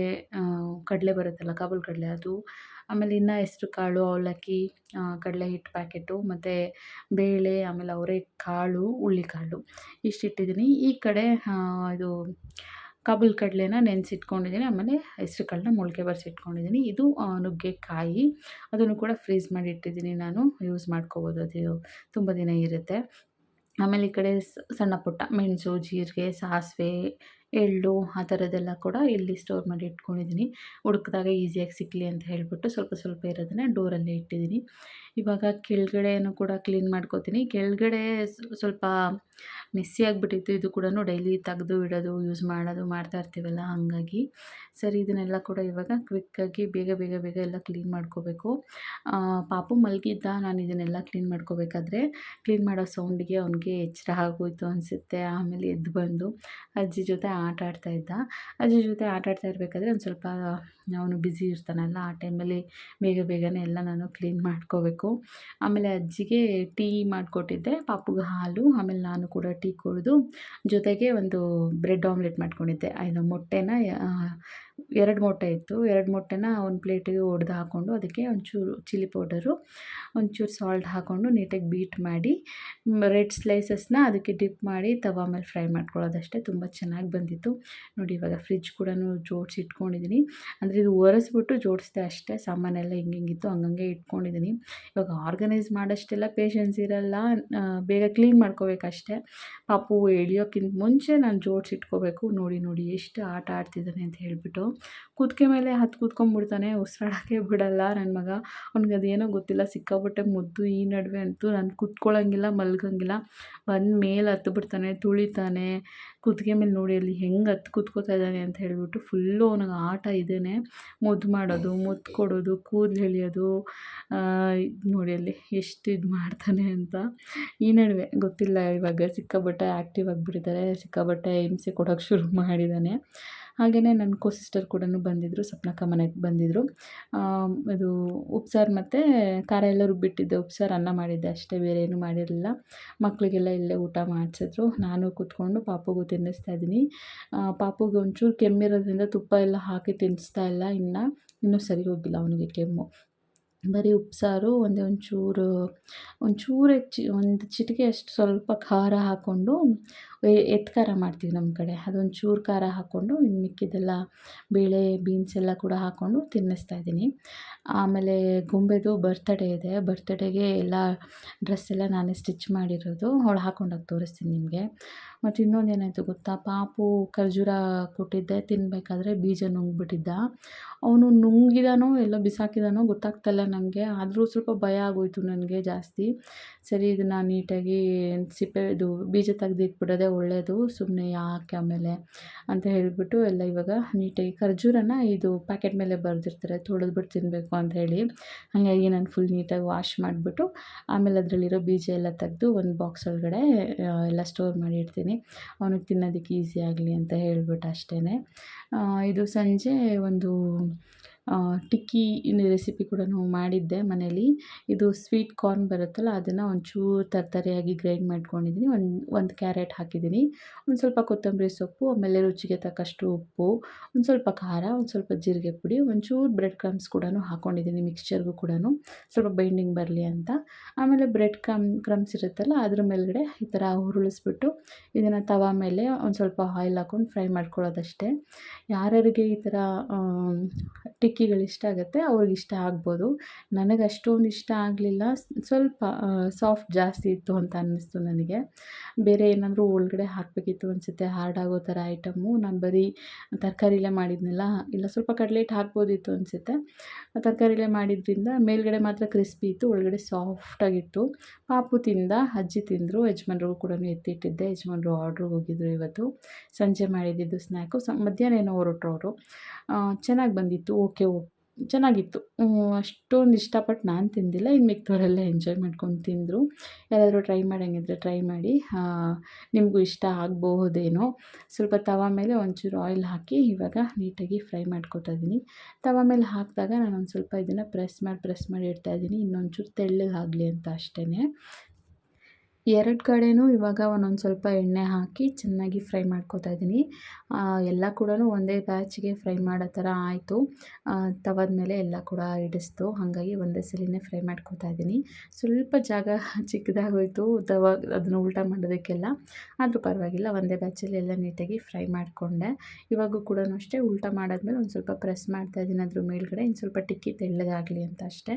ಕಡಲೆ ಬರುತ್ತಲ್ಲ ಕಾಬೂಲ್ ಕಡಲೆ ಅದು ಆಮೇಲೆ ಇನ್ನು ಹೆಸ್ರು ಕಾಳು, ಅವಲಕ್ಕಿ ಕಡಲೆ ಹಿಟ್ಟು ಪ್ಯಾಕೆಟು ಮತ್ತು ಬೇಳೆ, ಆಮೇಲೆ ಅವರೆಕಾಳು ಹುಳ್ಳಿಕಾಳು ಇಷ್ಟು ಇಟ್ಟಿದ್ದೀನಿ ಈ ಕಡೆ ಇದು ಕಾಬೂಲ್ ಕಡಲೆನ ನೆನೆಸಿಟ್ಕೊಂಡಿದ್ದೀನಿ, ಆಮೇಲೆ ಹೆಸ್ರು ಕಾಳನ್ನ ಮೊಳಕೆ ಬರೆಸಿಟ್ಕೊಂಡಿದ್ದೀನಿ. ಇದು ನುಗ್ಗೆಕಾಯಿ. ಅದನ್ನು ಕೂಡ ಫ್ರೀಸ್ ಮಾಡಿ ಇಟ್ಟಿದ್ದೀನಿ ನಾನು. ಯೂಸ್ ಮಾಡ್ಕೋಬೋದು. ಅದು ತುಂಬ ದಿನ ಇರುತ್ತೆ. ಆಮೇಲೆ ಈ ಕಡೆ ಸಣ್ಣ ಪುಟ್ಟ ಮೆಣಸು, ಜೀರಿಗೆ, ಸಾಸಿವೆ ಎಳ್ಳು ಆ ಥರದ್ದೆಲ್ಲ ಕೂಡ ಇಲ್ಲಿ ಸ್ಟೋರ್ ಮಾಡಿ ಇಟ್ಕೊಂಡಿದ್ದೀನಿ. ಹುಡುಕಿದಾಗ ಈಸಿಯಾಗಿ ಸಿಕ್ಕಲಿ ಅಂತ ಹೇಳಿಬಿಟ್ಟು ಸ್ವಲ್ಪ ಸ್ವಲ್ಪ ಇರೋದನ್ನ ಡೋರಲ್ಲೇ ಇಟ್ಟಿದ್ದೀನಿ. ಇವಾಗ ಕೆಳಗಡೆನೂ ಕೂಡ ಕ್ಲೀನ್ ಮಾಡ್ಕೋತೀನಿ. ಕೆಳಗಡೆ ಸ್ವಲ್ಪ ಮೆಸ್ಸಿ ಆಗಿಬಿಟ್ಟಿತ್ತು. ಇದು ಕೂಡ ಡೈಲಿ ತೆಗೆದು ಇಡೋದು ಯೂಸ್ ಮಾಡೋದು, ಮಾಡ್ತಾ ಇರ್ತೀವಲ್ಲ, ಹಾಗಾಗಿ. ಸರಿ, ಇದನ್ನೆಲ್ಲ ಕೂಡ ಇವಾಗ ಕ್ವಿಕ್ಕಾಗಿ ಬೇಗ ಬೇಗ ಬೇಗ ಎಲ್ಲ ಕ್ಲೀನ್ ಮಾಡ್ಕೋಬೇಕು. ಪಾಪು ಮಲಗಿದ್ದ, ನಾನು ಇದನ್ನೆಲ್ಲ ಕ್ಲೀನ್ ಮಾಡ್ಕೋಬೇಕಾದ್ರೆ ಕ್ಲೀನ್ ಮಾಡೋ ಸೌಂಡಿಗೆ ಅವನಿಗೆ ಎಚ್ಚರ ಆಗೋಯ್ತು ಅನಿಸುತ್ತೆ. ಆಮೇಲೆ ಎದ್ದು ಬಂದು ಅಜ್ಜಿ ಜೊತೆ ಆಟ ಆಡ್ತಾ ಇದ್ದ. ಅಜ್ಜಿ ಜೊತೆ ಆಟ ಆಡ್ತಾ ಇರಬೇಕಾದ್ರೆ ಒಂದು ಸ್ವಲ್ಪ, ಅವನು ಬ್ಯುಸಿ ಇರ್ತಾನಲ್ಲ, ಆ ಟೈಮಲ್ಲಿ ಬೇಗ, ಬೇಗನೆ ಎಲ್ಲ ನಾನು ಕ್ಲೀನ್ ಮಾಡ್ಕೋಬೇಕು. ಆಮೇಲೆ ಅಜ್ಜಿಗೆ ಟೀ ಮಾಡಿಕೊಟ್ಟಿದ್ದೆ, ಪಾಪುಗೆ ಹಾಲು, ಆಮೇಲೆ ನಾನು ಕೂಡ ಟೀ ಕುಡಿದು ಜೊತೆಗೆ ಒಂದು ಬ್ರೆಡ್ ಆಮ್ಲೆಟ್ ಮಾಡ್ಕೊಂಡಿದ್ದೆ. ಮೊಟ್ಟೆನ ಎರಡು ಮೊಟ್ಟೆ ಇತ್ತು. ಎರಡು ಮೊಟ್ಟೆನ ಒಂದು ಪ್ಲೇಟಿಗೆ ಒಡೆದು ಹಾಕ್ಕೊಂಡು ಅದಕ್ಕೆ ಒಂಚೂರು ಚಿಲ್ಲಿ ಪೌಡರು, ಒಂಚೂರು ಸಾಲ್ಟ್ ಹಾಕ್ಕೊಂಡು ನೀಟಾಗಿ ಬೀಟ್ ಮಾಡಿ, ರೆಡ್ ಸ್ಲೈಸಸ್ನ ಅದಕ್ಕೆ ಡಿಪ್ ಮಾಡಿ ತವಾ ಮೇಲೆ ಫ್ರೈ ಮಾಡ್ಕೊಳ್ಳೋದಷ್ಟೇ ತುಂಬ ಚೆನ್ನಾಗಿ ಬಂದಿತ್ತು. ನೋಡಿ, ಇವಾಗ ಫ್ರಿಜ್ ಕೂಡ ಜೋಡಿಸಿ ಇಟ್ಕೊಂಡಿದ್ದೀನಿ. ಅಂದರೆ ಇದು ಒರೆಸ್ಬಿಟ್ಟು ಜೋಡಿಸ್ದೆ ಅಷ್ಟೇ, ಸಾಮಾನೆಲ್ಲ ಹಿಂಗೆ ಹಿಂಗಿತ್ತು, ಹಂಗಂಗೆ ಇಟ್ಕೊಂಡಿದ್ದೀನಿ. ಇವಾಗ ಆರ್ಗನೈಸ್ ಮಾಡೋಷ್ಟೆಲ್ಲ ಪೇಷನ್ಸ್ ಇರಲ್ಲ ಬೇಗ ಕ್ಲೀನ್ ಮಾಡ್ಕೋಬೇಕಷ್ಟೇ. ಪಾಪು ಎಳಿಯೋಕ್ಕಿಂತ ಮುಂಚೆ ನಾನು ಜೋಡಿಸಿಟ್ಕೋಬೇಕು ನೋಡಿ ನೋಡಿ, ಎಷ್ಟು ಆಟ ಆಡ್ತಿದ್ದಾನೆ ಅಂತ ಹೇಳಿಬಿಟ್ಟು ಕುತ್ತಿಗೆ ಮೇಲೆ ಹತ್ತು ಕೂತ್ಕೊಂಡ್ಬಿಡ್ತಾನೆ ಉಸಿರಾಡೋಕ್ಕೆ ಬಿಡಲ್ಲ ನನ್ನ ಮಗ. ಅವ್ನಿಗೆ ಅದೇನೋ ಗೊತ್ತಿಲ್ಲ, ಸಿಕ್ಕಾಪಟ್ಟೆ ಮುದ್ದು, ಈ ನಡುವೆ ಅಂತೂ ನಾನು ಕುತ್ಕೊಳ್ಳೋಂಗಿಲ್ಲ ಮಲ್ಗೋಂಗಿಲ್ಲ. ಬಂದ ಮೇಲೆ ಹತ್ತು ಬಿಡ್ತಾನೆ, ತುಳಿತಾನೆ. ಕುತ್ತಿಗೆ ಮೇಲೆ ನೋಡಿ ಅಲ್ಲಿ ಹೆಂಗೆ ಹತ್ತು ಕೂತ್ಕೋತಾ ಇದ್ದಾನೆ ಅಂತ ಹೇಳಿಬಿಟ್ಟು ಫುಲ್ಲು ಅವನಿಗೆ ಆಟ ಇದೇನೆ. ಮುದ್ದು ಮಾಡೋದು, ಮುದ್ದು ಕೊಡೋದು, ಕೂದಲು ಎಳೆಯೋದು ನೋಡಿ ಅಲ್ಲಿ ಎಷ್ಟು ಇದು ಮಾಡ್ತಾನೆ ಅಂತ. ಈ ನಡುವೆ ಗೊತ್ತಿಲ್ಲ, ಇವಾಗ ಸಿಕ್ಕಾಪಟ್ಟೆ ಆ್ಯಕ್ಟಿವ್ ಆಗಿಬಿಟ್ಟಿದ್ದಾರೆ ಸಿಕ್ಕಾಪಟ್ಟೆ ಹಿಂಸೆ ಕೊಡೋಕ್ಕೆ ಶುರು ಮಾಡಿದ್ದಾನೆ ಹಾಗೆಯೇ ನನ್ನ ಕೋ ಸಿಸ್ಟರ್ ಕೂಡ ಬಂದಿದ್ದರು ಸಪ್ನಕ್ಕ ಮನೆಗೆ ಬಂದಿದ್ದರು ಅದು ಉಪ್ಸಾರು ಮತ್ತು ಖಾರ ಎಲ್ಲ ರುಬ್ಬಿಟ್ಟಿದ್ದೆ ಉಪ್ಸಾರು ಅನ್ನ ಮಾಡಿದ್ದೆ ಅಷ್ಟೇ, ಬೇರೆ ಏನೂ ಮಾಡಿರಲಿಲ್ಲ. ಮಕ್ಕಳಿಗೆಲ್ಲ ಇಲ್ಲೇ ಊಟ ಮಾಡಿಸಿದ್ರು. ನಾನು ಕೂತ್ಕೊಂಡು ಪಾಪುಗೂ ತಿನ್ನಿಸ್ತಾ ಇದ್ದೀನಿ. ಪಾಪುಗೆ ಒಂಚೂರು ಕೆಮ್ಮಿರೋದ್ರಿಂದ ತುಪ್ಪ ಎಲ್ಲ ಹಾಕಿ ತಿನ್ನಿಸ್ತಾ ಇಲ್ಲ ಇನ್ನು. ಇನ್ನೂ ಸರಿ ಹೋಗಿಲ್ಲ ಅವನಿಗೆ ಕೆಮ್ಮು. ಬರೀ ಉಪ್ಸಾರು ಒಂದೇ ಒಂಚೂರು ಒಂಚೂರು ಚಿ, ಒಂದು ಚಿಟಿಕೆ ಅಷ್ಟು ಸ್ವಲ್ಪ ಖಾರ ಹಾಕ್ಕೊಂಡು ಎತ್ತು ಖಾರ ಮಾಡ್ತೀವಿ ನಮ್ಮ ಕಡೆ. ಅದೊಂಚೂರು ಖಾರ ಹಾಕ್ಕೊಂಡು, ಇನ್ನು ಮಿಕ್ಕಿದ್ದೆಲ್ಲ ಬೇಳೆ ಬೀನ್ಸ್ ಎಲ್ಲ ಕೂಡ ಹಾಕ್ಕೊಂಡು ತಿನ್ನಿಸ್ತಾ ಇದ್ದೀನಿ. ಆಮೇಲೆ ಗೊಂಬೆದು ಬರ್ತಡೇ ಇದೆ. ಬರ್ತಡೇಗೆ ಎಲ್ಲ ಡ್ರೆಸ್ ಎಲ್ಲ ನಾನೇ ಸ್ಟಿಚ್ ಮಾಡಿರೋದು. ಅವಳು ಹಾಕ್ಕೊಂಡೋಗಿ ತೋರಿಸ್ತೀನಿ ನಿಮಗೆ. ಮತ್ತು ಇನ್ನೊಂದು ಏನಾಯಿತು ಗೊತ್ತಾ? ಪಾಪು ಖರ್ಜೂರ ಕೊಟ್ಟಿದ್ದೆ. ತಿನ್ನಬೇಕಾದ್ರೆ ಬೀಜ ನುಂಗ್ಬಿಟ್ಟಿದ್ದ. ಅವನು ನುಂಗಿದಾನೋ ಎಲ್ಲ ಬಿಸಾಕಿದಾನೋ ಗೊತ್ತಾಗ್ತಲ್ಲ ನನಗೆ ಆದರೂ ಸ್ವಲ್ಪ ಭಯ ಆಗೋಯಿತು ನನಗೆ ಜಾಸ್ತಿ. ಸರಿ, ಇದನ್ನು ನೀಟಾಗಿ ಸಿಪ್ಪೆ ಇದು ಬೀಜ ತೆಗ್ದಿಟ್ಬಿಡೋದೆ ಒಳ್ಳೆಯದು ಸುಮ್ಮನೆ ಯಾಕೆ ಆಮೇಲೆ ಅಂತ ಹೇಳಿಬಿಟ್ಟು ಎಲ್ಲ ಇವಾಗ ನೀಟಾಗಿ ಖರ್ಜೂರನ ಇದು ಪ್ಯಾಕೆಟ್ ಮೇಲೆ ಬರೆದಿರ್ತಾರೆ, ತೊಳೆದ್ಬಿಟ್ಟು ತಿನ್ನಬೇಕು ಅಂತ ಹೇಳಿ. ಹಾಗಾಗಿ ನಾನು ಫುಲ್ ನೀಟಾಗಿ ವಾಶ್ ಮಾಡಿಬಿಟ್ಟು ಆಮೇಲೆ ಅದರಲ್ಲಿರೋ ಬೀಜ ಎಲ್ಲ ತೆಗೆದು ಒಂದು ಬಾಕ್ಸ್ ಒಳಗಡೆ ಎಲ್ಲ ಸ್ಟೋರ್ ಮಾಡಿ ಇಡ್ತೀನಿ. ಅವನಿಗೆ ತಿನ್ನೋದಕ್ಕೆ ಈಸಿ ಆಗಲಿ ಅಂತ ಹೇಳ್ಬಿಟ್ಟು ಅಷ್ಟೇ ಇದು ಸಂಜೆ ಒಂದು ಟಿಕ್ಕಿ ರೆಸಿಪಿ ಕೂಡ ಮಾಡಿದ್ದೆ ಮನೇಲಿ. ಇದು ಸ್ವೀಟ್ ಕಾರ್ನ್ ಬರುತ್ತಲ್ಲ, ಅದನ್ನು ಒಂಚೂರು ತರ್ತರಿಯಾಗಿ ಗ್ರೈಂಡ್ ಮಾಡ್ಕೊಂಡಿದ್ದೀನಿ. ಒಂದು ಒಂದು ಕ್ಯಾರೆಟ್ ಹಾಕಿದ್ದೀನಿ. ಒಂದು ಸ್ವಲ್ಪ ಕೊತ್ತಂಬರಿ ಸೊಪ್ಪು, ಆಮೇಲೆ ರುಚಿಗೆ ತಕ್ಕಷ್ಟು ಉಪ್ಪು, ಒಂದು ಸ್ವಲ್ಪ ಖಾರ, ಒಂದು ಸ್ವಲ್ಪ ಜೀರಿಗೆ ಪುಡಿ, ಒಂಚೂರು ಬ್ರೆಡ್ ಕ್ರಮ್ಸ್ ಕೂಡ ಹಾಕ್ಕೊಂಡಿದ್ದೀನಿ ಮಿಕ್ಸ್ಚರ್ಗೂ ಕೂಡ ಸ್ವಲ್ಪ ಬೈಂಡಿಂಗ್ ಬರಲಿ ಅಂತ. ಆಮೇಲೆ ಬ್ರೆಡ್ ಕ್ರಮ್, ಕ್ರಮ್ಸ್ ಇರುತ್ತಲ್ಲ, ಅದ್ರ ಮೇಲ್ಗಡೆ ಈ ಥರ ಉರುಳಿಸ್ಬಿಟ್ಟು ಇದನ್ನು ತವ ಮೇಲೆ ಒಂದು ಸ್ವಲ್ಪ ಆಯಿಲ್ ಹಾಕ್ಕೊಂಡು ಫ್ರೈ ಮಾಡ್ಕೊಳ್ಳೋದಷ್ಟೇ. ಯಾರ್ಯಾರಿಗೆ ಈ ಥರ ಟಿಕ್ಕಿಗಳು ಇಷ್ಟ ಆಗುತ್ತೆ, ಅವ್ರಿಗೆ ಇಷ್ಟ ಆಗ್ಬೋದು. ನನಗೆ ಅಷ್ಟೊಂದು ಇಷ್ಟ ಆಗಲಿಲ್ಲ. ಸ್ವಲ್ಪ ಸಾಫ್ಟ್ ಜಾಸ್ತಿ ಇತ್ತು ಅಂತ ಅನ್ನಿಸ್ತು ನನಗೆ. ಬೇರೆ ಏನಾದರೂ ಒಳಗಡೆ ಹಾಕಬೇಕಿತ್ತು ಅನಿಸುತ್ತೆ ಹಾರ್ಡ್ ಆಗೋ ಥರ ಐಟಮ್ಮು. ನಾನು ಬರೀ ತರಕಾರಿಲೇ ಮಾಡಿದ್ನಲ್ಲ, ಇಲ್ಲ ಸ್ವಲ್ಪ ಕಡಲೆ ಇಟ್ಟು ಹಾಕ್ಬೋದಿತ್ತು ಅನಿಸುತ್ತೆ. ತರಕಾರಿಲೇ ಮಾಡಿದ್ರಿಂದ ಮೇಲ್ಗಡೆ ಮಾತ್ರ ಕ್ರಿಸ್ಪಿ ಇತ್ತು, ಒಳಗಡೆ ಸಾಫ್ಟಾಗಿತ್ತು ಪಾಪು ತಿಂದ, ಅಜ್ಜಿ ತಿಂದರು ಯಜಮಾನ್ರಿಗೂ ಕೂಡ ಎತ್ತಿಟ್ಟಿದ್ದೆ. ಯಜಮಾನ್ರು ಆರ್ಡ್ರಿಗೆ ಹೋಗಿದ್ರು ಇವತ್ತು. ಸಂಜೆ ಮಾಡಿದ್ದಿದ್ದು ಸ್ನ್ಯಾಕು ಸ, ಮಧ್ಯಾಹ್ನ ಏನೋ ಹೊರಟ್ರು ಅವರು. ಚೆನ್ನಾಗಿ ಬಂದಿತ್ತು. ಓಕೆ ಓ ಚೆನ್ನಾಗಿತ್ತು. ಅಷ್ಟೊಂದು ಇಷ್ಟಪಟ್ಟು ನಾನು ತಿಂದಿಲ್ಲ. ಇನ್ನು ಮಿಕ್ದವರೆಲ್ಲ ಎಂಜಾಯ್ ಮಾಡ್ಕೊಂಡು ತಿಂದರು. ಯಾರಾದರೂ ಟ್ರೈ ಮಾಡೋಂಗಿದ್ರೆ ಟ್ರೈ ಮಾಡಿ. ನಿಮಗೂ ಇಷ್ಟ ಆಗಬಹುದೇನೋ. ಸ್ವಲ್ಪ ತವ ಮೇಲೆ ಒಂಚೂರು ಆಯಿಲ್ ಹಾಕಿ ಇವಾಗ ನೀಟಾಗಿ ಫ್ರೈ ಮಾಡ್ಕೊತಾ ಇದ್ದೀನಿ ತವ ಮೇಲೆ ಹಾಕಿದಾಗ ನಾನು ಒಂದು ಸ್ವಲ್ಪ ಇದನ್ನು ಪ್ರೆಸ್ ಮಾಡಿ ಪ್ರೆಸ್ ಮಾಡಿ ಇಡ್ತಾಯಿದ್ದೀನಿ ಇನ್ನೊಂಚೂರು ತೆಳ್ಳಗಾಗಲಿ ಅಂತ ಅಷ್ಟೇ ಎರಡು ಕಡೆಯೂ ಇವಾಗ ಒಂದೊಂದು ಸ್ವಲ್ಪ ಎಣ್ಣೆ ಹಾಕಿ ಚೆನ್ನಾಗಿ ಫ್ರೈ ಮಾಡ್ಕೊತಾ ಇದ್ದೀನಿ. ಎಲ್ಲ ಕೂಡ ಒಂದೇ ಬ್ಯಾಚಿಗೆ ಫ್ರೈ ಮಾಡೋ ಥರ ಆಯಿತು. ತವದ ಮೇಲೆ ಎಲ್ಲ ಕೂಡ ಹಿಡಿಸ್ತು ಹಾಗಾಗಿ ಒಂದೇ ಸಲಿನೇ ಫ್ರೈ ಮಾಡ್ಕೋತಾ ಇದ್ದೀನಿ. ಸ್ವಲ್ಪ ಜಾಗ *laughs* ಚಿಕ್ಕದಾಗೋಯ್ತು ತವ, ಅದನ್ನು ಉಲ್ಟಾ ಮಾಡೋದಕ್ಕೆಲ್ಲ. ಆದರೂ ಪರವಾಗಿಲ್ಲ, ಒಂದೇ ಬ್ಯಾಚಲ್ಲಿ ಎಲ್ಲ ನೀಟಾಗಿ ಫ್ರೈ ಮಾಡಿಕೊಂಡೆ. ಇವಾಗೂ ಕೂಡ ಅಷ್ಟೇ ಉಲ್ಟಾ ಮಾಡಾದ್ಮೇಲೆ ಒಂದು ಸ್ವಲ್ಪ ಪ್ರೆಸ್ ಮಾಡ್ತಾ ಇದ್ದೀನಿ. ಅದ್ರ ಮೇಲ್ಗಡೆ ಇನ್ನು ಸ್ವಲ್ಪ ಟಿಕ್ಕಿ ತೆಳ್ಳಗಾಗಲಿ ಅಂತ ಅಷ್ಟೇ.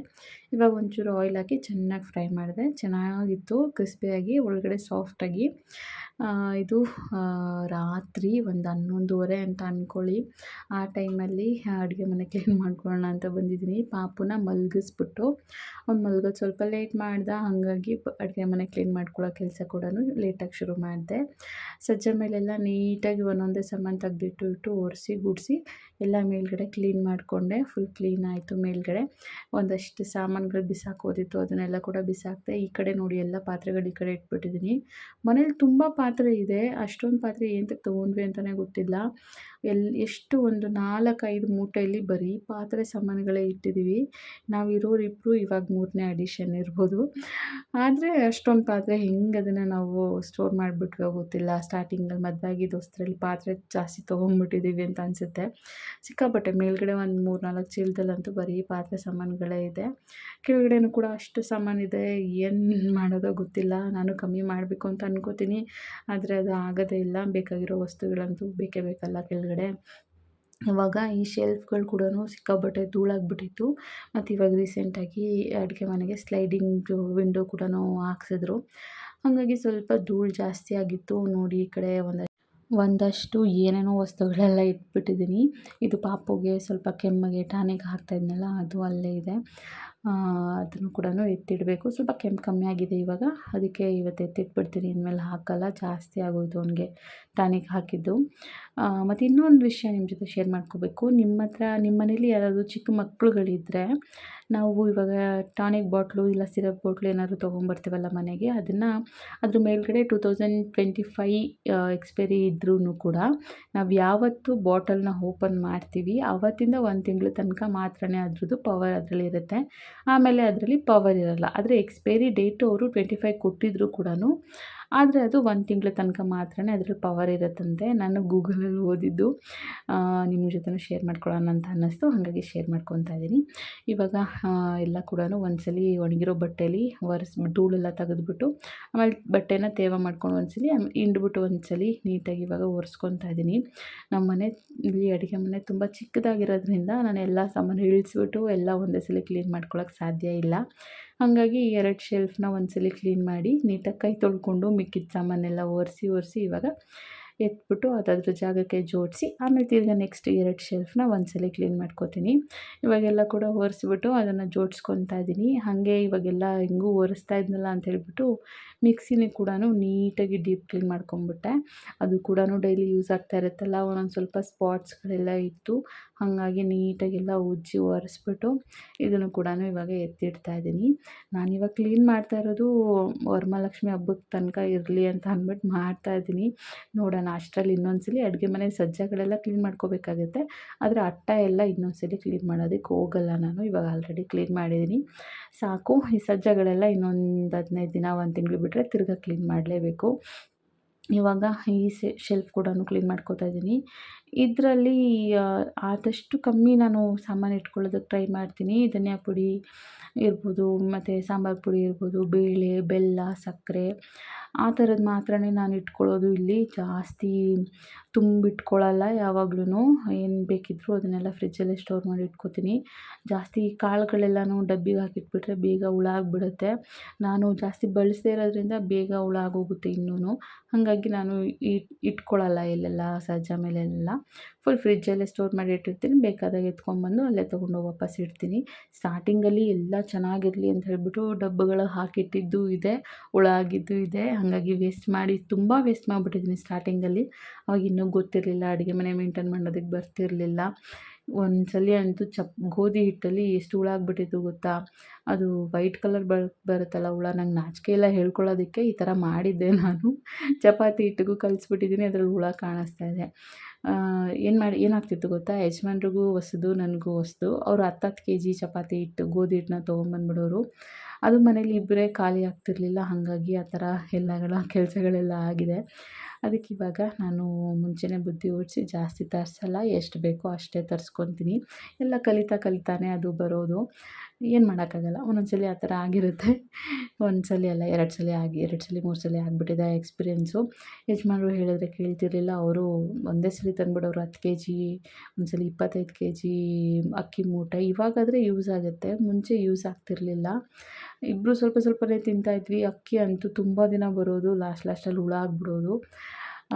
ಇವಾಗ ಒಂಚೂರು ಆಯಿಲ್ ಹಾಕಿ ಚೆನ್ನಾಗಿ ಫ್ರೈ ಮಾಡಿದೆ. ಚೆನ್ನಾಗಿತ್ತು ಕ್ರಿಸ್ಪಿಯಾಗಿ ಆಗಿ ಒಳಗಡೆ ಸಾಫ್ಟಾಗಿ ಇದು ರಾತ್ರಿ ಒಂದು ಹನ್ನೊಂದುವರೆ ಅಂತ ಅಂದ್ಕೊಳ್ಳಿ ಆ ಟೈಮಲ್ಲಿ ಅಡುಗೆ ಮನೆ ಕ್ಲೀನ್ *laughs* ಮಾಡ್ಕೊಳ್ಳೋಣ ಅಂತ ಬಂದಿದ್ದೀನಿ. ಪಾಪುನ ಮಲಗಿಸ್ಬಿಟ್ಟು ಅವ್ನು ಮಲ್ಗೋದು ಸ್ವಲ್ಪ ಲೇಟ್ ಮಾಡ್ದೆ, ಹಾಗಾಗಿ ಅಡುಗೆ ಮನೆ ಕ್ಲೀನ್ ಮಾಡ್ಕೊಳ್ಳೋ ಕೆಲಸ ಕೂಡ ಲೇಟಾಗಿ ಶುರು ಮಾಡಿದೆ. ಸಜ್ಜೆ ಮೇಲೆಲ್ಲ ನೀಟಾಗಿ ಒಂದೊಂದೇ ಸಾಮಾನು ತೆಗೆದಿಟ್ಟು ಇಟ್ಟು ಒರೆಸಿ, ಗುಡಿಸಿ ಎಲ್ಲ ಮೇಲ್ಗಡೆ ಕ್ಲೀನ್ ಮಾಡಿಕೊಂಡೆ. ಫುಲ್ ಕ್ಲೀನ್ ಆಯಿತು ಮೇಲ್ಗಡೆ. ಒಂದಷ್ಟು ಸಾಮಾನುಗಳು ಬಿಸಾಕೋದಿತ್ತು ಅದನ್ನೆಲ್ಲ ಕೂಡ ಬಿಸಾಕಿದೆ. ಈ ಕಡೆ ನೋಡಿ ಎಲ್ಲ ಪಾತ್ರೆಗಳು ಈ ಕಡೆ ಇಟ್ಬಿಟ್ಟಿದ್ದೀನಿ. ಮನೇಲಿ ತುಂಬ ಪಾತ್ರೆ ಇದೆ, ಅಷ್ಟೊಂದು ಪಾತ್ರೆ ಏನಕ್ಕೆ ತೊಗೊಂಡ್ವಿ ಅಂತಲೇ ಗೊತ್ತಿಲ್ಲ. ಎಲ್ಲಿ ಎಷ್ಟು ಒಂದು ನಾಲ್ಕೈದು ಮೂಟೆಯಲ್ಲಿ ಬರೀ ಪಾತ್ರೆ ಸಾಮಾನುಗಳೇ ಇಟ್ಟಿದ್ದೀವಿ ನಾವು ಇರೋರಿಬ್ಬರು ಇವಾಗ ಮೂರನೇ ಅಡಿಷನ್ ಇರ್ಬೋದು. ಆದರೆ ಅಷ್ಟೊಂದು ಪಾತ್ರೆ ಹೆಂಗೆ ಅದನ್ನು ನಾವು ಸ್ಟೋರ್ ಮಾಡಿಬಿಟ್ವೋ ಗೊತ್ತಿಲ್ಲ. ಸ್ಟಾರ್ಟಿಂಗಲ್ಲಿ ಮದುವೆ ದೋಸ್ತರಲ್ಲಿ ಪಾತ್ರೆ ಜಾಸ್ತಿ ತೊಗೊಂಡ್ಬಿಟ್ಟಿದ್ದೀವಿ ಅಂತ ಅನಿಸುತ್ತೆ. ಸಿಕ್ಕಾಪಟ್ಟೆ ಮೇಲ್ಗಡೆ ಒಂದು ಮೂರು ನಾಲ್ಕು ಚೀಲದಲ್ಲಂತೂ ಬರೀ ಪಾತ್ರೆ ಸಾಮಾನುಗಳೇ ಇದೆ. ಕೆಳಗಡೆನೂ ಕೂಡ ಅಷ್ಟು ಸಾಮಾನಿದೆ. ಏನು ಮಾಡೋದೋ ಗೊತ್ತಿಲ್ಲ. ನಾನು ಕಮ್ಮಿ ಮಾಡಬೇಕು ಅಂತ ಅನ್ಕೋತೀನಿ. ಆದರೆ ಅದು ಆಗೋದೇ ಇಲ್ಲ. ಬೇಕಾಗಿರೋ ವಸ್ತುಗಳಂತೂ ಬೇಕೇ ಬೇಕಲ್ಲ ಕೆಳಗಡೆ. ಇವಾಗ ಈ ಶೆಲ್ಫ್ಗಳು ಕೂಡ ಸಿಕ್ಕಾಪಟ್ಟೆ ಧೂಳಾಗ್ಬಿಟ್ಟಿತ್ತು. ಮತ್ತು ಇವಾಗ ರೀಸೆಂಟಾಗಿ ಅಡುಗೆ ಮನೆಗೆ ಸ್ಲೈಡಿಂಗ್ ವಿಂಡೋ ಕೂಡ ಹಾಕ್ಸಿದ್ರು. ಹಾಗಾಗಿ ಸ್ವಲ್ಪ ಧೂಳು ಜಾಸ್ತಿ ಆಗಿತ್ತು. ನೋಡಿ ಈ ಕಡೆ ಒಂದು ಒಂದಷ್ಟು ಏನೇನೋ ವಸ್ತುಗಳೆಲ್ಲ ಇಟ್ಬಿಟ್ಟಿದ್ದೀನಿ. ಇದು ಪಾಪುಗೆ ಸ್ವಲ್ಪ ಕೆಮ್ಮಿಗೆ ಟಾನಿಕ್ ಹಾಕ್ತಾಯಿದ್ನಲ್ಲ ಅದು ಅಲ್ಲೇ ಇದೆ. ಅದನ್ನು ಕೂಡ ಎತ್ತಿಡಬೇಕು. ಸ್ವಲ್ಪ ಕೆಂಪು ಕಮ್ಮಿ ಆಗಿದೆ ಇವಾಗ. ಅದಕ್ಕೆ ಇವತ್ತು ಎತ್ತಿಟ್ಬಿಡ್ತೀನಿ. ಇನ್ಮೇಲೆ ಹಾಕಲ್ಲ. ಜಾಸ್ತಿ ಆಗೋಯಿತು ಅವನಿಗೆ. ಟಾನಿಕ್ ಹಾಕಿದ್ದು. ಮತ್ತು ಇನ್ನೊಂದು ವಿಷಯ ನಿಮ್ಮ ಜೊತೆ ಶೇರ್ ಮಾಡ್ಕೋಬೇಕು. ನಿಮ್ಮ ಹತ್ರ, ನಿಮ್ಮ ಮನೇಲಿ ಯಾರಾದರೂ ಚಿಕ್ಕ ಮಕ್ಕಳುಗಳಿದ್ದರೆ ನಾವು ಇವಾಗ ಟಾನಿಕ್ ಬಾಟ್ಲು ಇಲ್ಲ ಸಿರಪ್ ಬಾಟ್ಲು ಏನಾದರೂ ತೊಗೊಂಬರ್ತೀವಲ್ಲ ಮನೆಗೆ, ಅದನ್ನು ಅದ್ರ ಮೇಲ್ಗಡೆ two thousand twenty five expiry ಇದ್ರೂ ಕೂಡ ನಾವು ಯಾವತ್ತು ಬಾಟಲ್ನ ಓಪನ್ ಮಾಡ್ತೀವಿ. ಆವತ್ತಿಂದ ಒಂದು ತಿಂಗಳ ತನಕ ಮಾತ್ರನೇ ಅದ್ರದ್ದು ಪವರ್ ಅದರಲ್ಲಿರುತ್ತೆ. ಆಮೇಲೆ ಅದರಲ್ಲಿ ಪವರ್ ಇರೋಲ್ಲ. ಆದರೆ ಎಕ್ಸ್ಪೈರಿ ಡೇಟು ಅವರು ಟ್ವೆಂಟಿ ಫೈವ್ ಕೊಟ್ಟಿದ್ದರೂ ಕೂಡ ಆದರೆ ಅದು ಒಂದು ತಿಂಗಳ ತನಕ ಮಾತ್ರನೇ ಅದ್ರಲ್ಲಿ ಪವರ್ ಇರುತ್ತಂತೆ. ನಾನು ಗೂಗಲಲ್ಲಿ ಓದಿದ್ದು ನಿಮ್ಮ ಜೊತೆನೂ ಶೇರ್ ಮಾಡ್ಕೊಳ್ಳೋಣ ಅಂತ ಅನ್ನಿಸ್ತು. ಹಾಗಾಗಿ ಶೇರ್ ಮಾಡ್ಕೊತಾ ಇದ್ದೀನಿ ಇವಾಗ ಎಲ್ಲ ಕೂಡ ಒಂದ್ಸಲ ಒಣಗಿರೋ ಬಟ್ಟೆಯಲ್ಲಿ ಒರೆಸ್, ಧೂಳೆಲ್ಲ ತೆಗೆದುಬಿಟ್ಟು, ಆಮೇಲೆ ಬಟ್ಟೆನ ತೇವ ಮಾಡ್ಕೊಂಡು ಒಂದ್ಸಲಿ ಹಿಂಡ್ಬಿಟ್ಟು ಒಂದ್ಸಲಿ ನೀಟಾಗಿ ಇವಾಗ ಒರೆಸ್ಕೊತಾ ಇದ್ದೀನಿ ನಮ್ಮ ಮನೆ, ಇಲ್ಲಿ ಅಡುಗೆ ಮನೆ ತುಂಬ ಚಿಕ್ಕದಾಗಿರೋದ್ರಿಂದ ನಾನು ಎಲ್ಲ ಸಾಮಾನು ಇಳಿಸ್ಬಿಟ್ಟು ಎಲ್ಲ ಒಂದೇ ಸಲ ಕ್ಲೀನ್ ಮಾಡ್ಕೊಳ್ಳೋಕ್ಕೆ ಸಾಧ್ಯ ಇಲ್ಲ. ಹಾಗಾಗಿ ಎರಡು ಶೆಲ್ಫ್ನ ಒಂದ್ಸಲ ಕ್ಲೀನ್ ಮಾಡಿ ನೀಟಾಗಿ ಕೈ ತೊಳ್ಕೊಂಡು ಮಿಕ್ಕಿದ ಸಾಮಾನೆಲ್ಲ ಒರೆಸಿ ಒರೆಸಿ ಇವಾಗ ಎತ್ಬಿಟ್ಟು ಅದಾದ್ರ ಜಾಗಕ್ಕೆ ಜೋಡಿಸಿ, ಆಮೇಲೆ ತಿರ್ಗ ನೆಕ್ಸ್ಟ್ ಎರಡು ಶೆಲ್ಫ್ನ ಒಂದ್ಸಲ ಕ್ಲೀನ್ ಮಾಡ್ಕೋತೀನಿ. ಇವಾಗೆಲ್ಲ ಕೂಡ ಒರೆಸ್ಬಿಟ್ಟು ಅದನ್ನು ಜೋಡಿಸ್ಕೊತಾ ಇದ್ದೀನಿ ಹಾಗೆ ಇವಾಗೆಲ್ಲ ಹೆಂಗೂ ಒರೆಸ್ತಾ ಇದ್ನಲ್ಲ ಅಂತ ಹೇಳ್ಬಿಟ್ಟು ಮಿಕ್ಸಿನೇ ಕೂಡ ನೀಟಾಗಿ ಡೀಪ್ ಕ್ಲೀನ್ ಮಾಡ್ಕೊಂಬಿಟ್ಟೆ. ಅದು ಕೂಡ ಡೈಲಿ ಯೂಸ್ ಆಗ್ತಾ ಇರುತ್ತಲ್ಲ, ಒಂದೊಂದು ಸ್ವಲ್ಪ ಸ್ಪಾಟ್ಸ್ಗಳೆಲ್ಲ ಇತ್ತು. ಹಾಗಾಗಿ ನೀಟಾಗೆಲ್ಲ ಉಜ್ಜಿ ಒರೆಸ್ಬಿಟ್ಟು ಇದನ್ನು ಕೂಡ ಇವಾಗ ಎತ್ತಿಡ್ತಾ ಇದ್ದೀನಿ. ನಾನಿವಾಗ ಕ್ಲೀನ್ ಮಾಡ್ತಾ ಇರೋದು ವರಮಹಾಲಕ್ಷ್ಮಿ ಹಬ್ಬಕ್ಕೆ ತನಕ ಇರಲಿ ಅಂತ ಅಂದ್ಬಿಟ್ಟು ಮಾಡ್ತಾ ಇದ್ದೀನಿ. ನೋಡೋಣ, ಅಷ್ಟರಲ್ಲಿ ಇನ್ನೊಂದ್ಸಲಿ ಅಡುಗೆ ಮನೆ ಸಜ್ಜಗಳೆಲ್ಲ ಕ್ಲೀನ್ ಮಾಡ್ಕೋಬೇಕಾಗುತ್ತೆ. ಆದರೆ ಅಟ್ಟ ಎಲ್ಲ ಇನ್ನೊಂದ್ಸಲಿ ಕ್ಲೀನ್ ಮಾಡೋದಕ್ಕೆ ಹೋಗಲ್ಲ ನಾನು, ಇವಾಗ ಆಲ್ರೆಡಿ ಕ್ಲೀನ್ ಮಾಡಿದ್ದೀನಿ. ಸಾಕು, ಈ ಸಜ್ಜಗಳೆಲ್ಲ ಇನ್ನೊಂದು ಹದಿನೈದು ದಿನ, ಒಂದು ತಿಂಗಳು ಬಿಟ್ಟರೆ ತಿರ್ಗಾ ಕ್ಲೀನ್ ಮಾಡಲೇಬೇಕು. ಇವಾಗ ಈ ಶೆಲ್ಫ್ ಕೂಡ ಕ್ಲೀನ್ ಮಾಡ್ಕೋತಾ ಇದ್ದೀನಿ. ಇದರಲ್ಲಿ ಆದಷ್ಟು ಕಮ್ಮಿ ನಾನು ಸಾಮಾನು ಇಟ್ಕೊಳ್ಳೋದಕ್ಕೆ ಟ್ರೈ ಮಾಡ್ತೀನಿ. ಧನಿಯಾ ಪುಡಿ ಇರ್ಬೋದು, ಮತ್ತು ಸಾಂಬಾರು ಪುಡಿ ಇರ್ಬೋದು, ಬೇಳೆ, ಬೆಲ್ಲ, ಸಕ್ಕರೆ. ಆ ಥರದ್ದು ಮಾತ್ರನೇ ನಾನು ಇಟ್ಕೊಳ್ಳೋದು ಇಲ್ಲಿ. ಜಾಸ್ತಿ ತುಂಬಿಟ್ಕೊಳ್ಳಲ್ಲ ಯಾವಾಗ್ಲೂ ಏನು ಬೇಕಿದ್ದರೂ ಅದನ್ನೆಲ್ಲ ಫ್ರಿಜ್ಜಲ್ಲೇ ಸ್ಟೋರ್ ಮಾಡಿ ಇಟ್ಕೊತೀನಿ. ಜಾಸ್ತಿ ಕಾಳುಗಳೆಲ್ಲನೂ ಡಬ್ಬಿಗೆ ಹಾಕಿಟ್ಬಿಟ್ರೆ ಬೇಗ ಹುಳ ಆಗಿಬಿಡುತ್ತೆ ನಾನು ಜಾಸ್ತಿ ಬಳಸದೇ ಇರೋದ್ರಿಂದ ಬೇಗ ಹುಳ ಆಗೋಗುತ್ತೆ ಇನ್ನೂ ಹಾಗಾಗಿ ನಾನು ಇಟ್ ಇಟ್ಕೊಳ್ಳಲ್ಲ ಇಲ್ಲೆಲ್ಲ ಸಜ್ಜ ಮೇಲೆಲ್ಲ. ಫುಲ್ ಫ್ರಿಜ್ಜಲ್ಲೇ ಸ್ಟೋರ್ ಮಾಡಿ ಇಟ್ಟಿರ್ತೀನಿ. ಬೇಕಾದಾಗ ಎತ್ಕೊಂಡ್ಬಂದು ಅಲ್ಲೇ ತೊಗೊಂಡು ವಾಪಸ್ ಇಡ್ತೀನಿ. ಸ್ಟಾರ್ಟಿಂಗಲ್ಲಿ ಎಲ್ಲ ಚೆನ್ನಾಗಿರಲಿ ಅಂತ ಹೇಳಿಬಿಟ್ಟು ಡಬ್ಬಗಳು ಹಾಕಿಟ್ಟಿದ್ದು ಇದೆ, ಹುಳ ಆಗಿದ್ದು ಇದೆ. ಹಾಗಾಗಿ ವೇಸ್ಟ್ ಮಾಡಿ ತುಂಬ ವೇಸ್ಟ್ ಮಾಡಿಬಿಟ್ಟಿದ್ದೀನಿ ಸ್ಟಾರ್ಟಿಂಗಲ್ಲಿ ಅವಾಗ ಇನ್ನೂ ಗೊತ್ತಿರಲಿಲ್ಲ, ಅಡುಗೆ ಮನೆ ಮೇಂಟೈನ್ ಮಾಡೋದಕ್ಕೆ ಬರ್ತಿರಲಿಲ್ಲ. ಒಂದು ಸಲ ಅಂತೂ ಚಪ್, ಗೋಧಿ ಹಿಟ್ಟಲ್ಲಿ ಎಷ್ಟು ಹುಳ ಆಗ್ಬಿಟ್ಟಿತ್ತು ಗೊತ್ತಾ? ಅದು ವೈಟ್ ಕಲರ್ ಬರ್, ಬರುತ್ತಲ್ಲ ಹುಳ, ನಂಗೆ ನಾಚಿಕೆ ಎಲ್ಲ ಹೇಳ್ಕೊಳ್ಳೋದಕ್ಕೆ ಈ ಥರ ಮಾಡಿದ್ದೆ ನಾನು. ಚಪಾತಿ ಹಿಟ್ಟಿಗೂ ಕಲಿಸ್ಬಿಟ್ಟಿದ್ದೀನಿ, ಅದರಲ್ಲಿ ಹುಳ ಕಾಣಿಸ್ತಾ ಇದೆ. ಏನು ಮಾಡಿ, ಏನಾಗ್ತಿತ್ತು ಗೊತ್ತಾ? ಯಜಮಾನ್ರಿಗೂ ಹೊಸದು, ನನಗೂ ಹೊಸದು. ಅವರು ಹತ್ತತ್ತು ಹತ್ತು ಕೆ ಜಿ ಚಪಾತಿ ಹಿಟ್ಟು, ಗೋಧಿ ಹಿಟ್ಟನ್ನ ತೊಗೊಂಬಂದ್ಬಿಡೋರು. ಅದು ಮನೇಲಿ ಇಬ್ಬರೇ ಖಾಲಿ ಆಗ್ತಿರಲಿಲ್ಲ. ಹಾಗಾಗಿ ಆ ಥರ ಎಲ್ಲಗಳ, ಕೆಲಸಗಳೆಲ್ಲ ಆಗಿದೆ. ಅದಕ್ಕೆ ಇವಾಗ ನಾನು ಮುಂಚೆನೇ ಬುದ್ಧಿ ಓಡಿಸಿ ಜಾಸ್ತಿ ತರಿಸಲ್ಲ, ಎಷ್ಟು ಬೇಕೋ ಅಷ್ಟೇ ತರಿಸ್ಕೊತೀನಿ. ಎಲ್ಲ ಕಲಿತಾ ಕಲಿತಾನೆ ಅದು ಬರೋದು. ಏನು ಮಾಡೋಕ್ಕಾಗಲ್ಲ ಒಂದೊಂದು ಸಲ ಆ ಥರ ಆಗಿರುತ್ತೆ. ಒಂದು ಅಲ್ಲ ಎರಡು ಸಲ ಆಗಿ ಎರಡು ಸಲ ಮೂರು ಸಲ ಆಗಿಬಿಟ್ಟಿದೆ ಎಕ್ಸ್ಪೀರಿಯೆನ್ಸು ಯಜಮಾನ್ರು ಹೇಳಿದ್ರೆ ಕೇಳ್ತಿರಲಿಲ್ಲ, ಅವರು ಒಂದೇ ಸಲ ತಂದುಬಿಡೋರು ಹತ್ತು ಕೆ ಜಿ ಒಂದು ಸಲ ಇಪ್ಪತ್ತೈದು ಕೆ ಜಿ ಅಕ್ಕಿ ಮೂಟೆ, ಇವಾಗಾದರೆ ಯೂಸ್ ಆಗುತ್ತೆ. ಮುಂಚೆ ಯೂಸ್ ಆಗ್ತಿರಲಿಲ್ಲ. ಇಬ್ಬರು ಸ್ವಲ್ಪ ಸ್ವಲ್ಪನೇ ತಿಂತಾಯಿದ್ವಿ ಅಕ್ಕಿ ಅಂತೂ ತುಂಬ ದಿನ ಬರೋದು ಲಾಸ್ಟ್ ಲಾಸ್ಟಲ್ಲಿ ಹುಳ ಆಗಿಬಿಡೋದು.